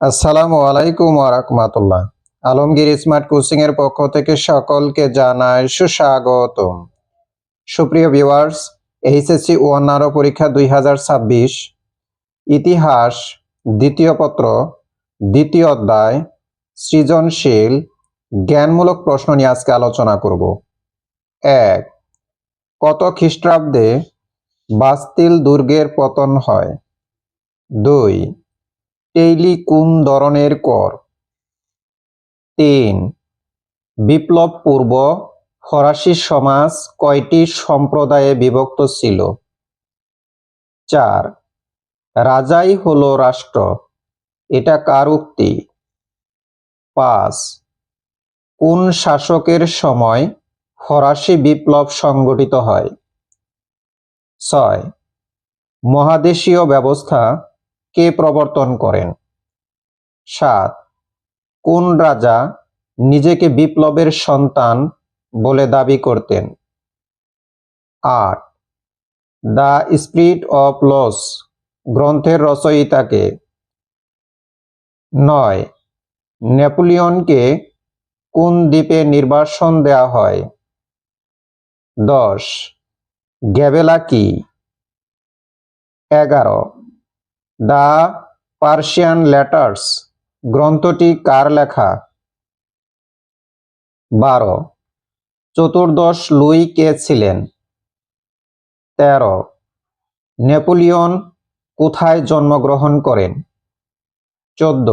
আসসালামু আলাইকুম ওয়ারাহমাতুল্লাহ Alamgir smart coaching এর পক্ষ থেকে সকলকে জানাই সুস্বাগতম। সুপ্রিয় ভিউয়ার্স, এইচএসসি ওয়ান্নারো পরীক্ষা দুই হাজার ছাব্বিশ, ইতিহাস, দ্বিতীয় পত্র, দ্বিতীয় অধ্যায়, সৃজনশীল, জ্ঞানমূলক প্রশ্ন নিয়ে আজকে আলোচনা করব। এক, কত খ্রিস্টাব্দে বাস্তিল দুর্গের পতন হয়? দুই টেইলি কোন ধরনের কর। তিন বিপ্লব পূর্ব ফরাসি সমাজ কয়টি সম্প্রদায়ে বিভক্ত ছিল? চার, রাজাই হলো রাষ্ট্র, এটা কার উক্তি? পাঁচ, কোন শাসকের সময় ফরাসি বিপ্লব সংগঠিত হয়? ছয়, মহাদেশীয় ব্যবস্থা কে প্রবর্তন করেন? সাত, কোন রাজা নিজেকে বিপ্লবের সন্তান বলে দাবি করতেন? আট, দ্য স্পিরিট অফ লস গ্রন্থের রচয়িতাকে। নয়, নেপোলিয়নকে কোন দ্বীপে নির্বাসন দেওয়া হয়? দশ, গ্যাবেলা কি? এগারো দ্য পার্সিয়ান লেটার্স, গ্রন্থটি কার লেখা? বারো। চতুর্দশ লুই কে ছিলেন? তেরো। নেপোলিয়ন কোথায় জন্মগ্রহণ করেন? চোদ্দ।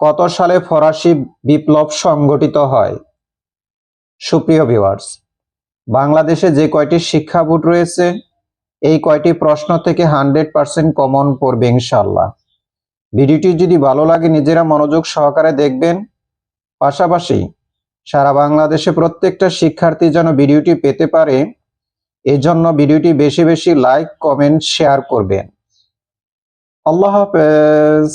কত সালে ফরাসি বিপ্লব সংগঠিত হয়? সুপ্রিয় ভিউয়ার্স বাংলাদেশে যে কয়টি শিক্ষা বোর্ড রয়েছে এই কয়টি প্রশ্ন থেকে হান্ড্রেড পার্সেন্ট কমন পড়বে ইনশাল্লাহ ভিডিওটি যদি ভালো লাগে, নিজেরা মনোযোগ সহকারে দেখবেন। পাশাপাশি সারা বাংলাদেশে প্রত্যেকটা শিক্ষার্থী যেন ভিডিওটি পেতে পারে, এজন্য ভিডিওটি বেশি বেশি লাইক, কমেন্ট, শেয়ার করবেন। আল্লাহ হাফেজ।